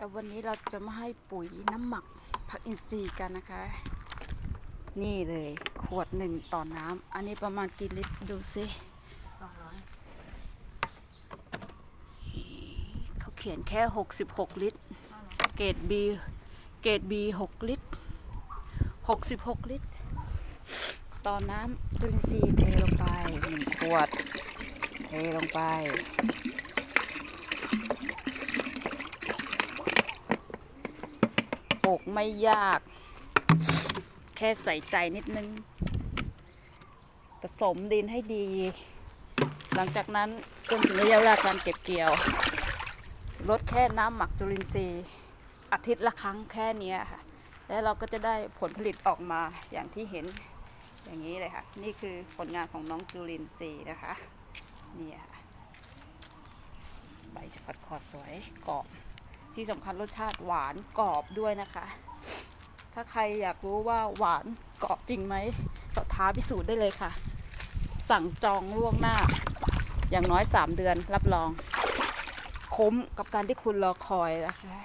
แล้ววันนี้เราจะมาให้ปุ๋ยน้ำหมักผักอินทรีย์กันนะคะ นี่เลยขวดหนึ่งต่อน้ำอันนี้ประมาณกี่ลิตรดูสิเขาเขียนแค่ 66 ลิตร เกรด B เกรด B 6ลิตร 66 ลิตร ต่อน้ำจุลินทรีย์เทลงไปหนึ่งขวด เทลงไป ปลู กไม่ยาก แค่ใส่ใจนิดนึง ผสมดินให้ดี หลังจากนั้นจนถึงระยะเวลาการเก็บเกี่ยว ลดแค่น้ำหมักจุลินทรีย์อาทิตย์ละครั้งแค่นี้ค่ะ แล้วเราก็จะได้ผลผลิตออกมาอย่างที่เห็นอย่างนี้เลยค่ะ นี่คือผลงานของน้องจุลินทรีย์นะคะ นี่ค่ะ ใบจะขอดขอดสวยกรอบ ที่สำคัญรสชาติหวานกรอบด้วยนะคะ ถ้าใครอยากรู้ว่าหวานกรอบจริงไหมก็ท้าพิสูจน์ได้เลยค่ะ สั่งจองล่วงหน้า อย่างน้อย 3 เดือนรับรอง คุ้มกับการที่คุณรอคอยนะคะ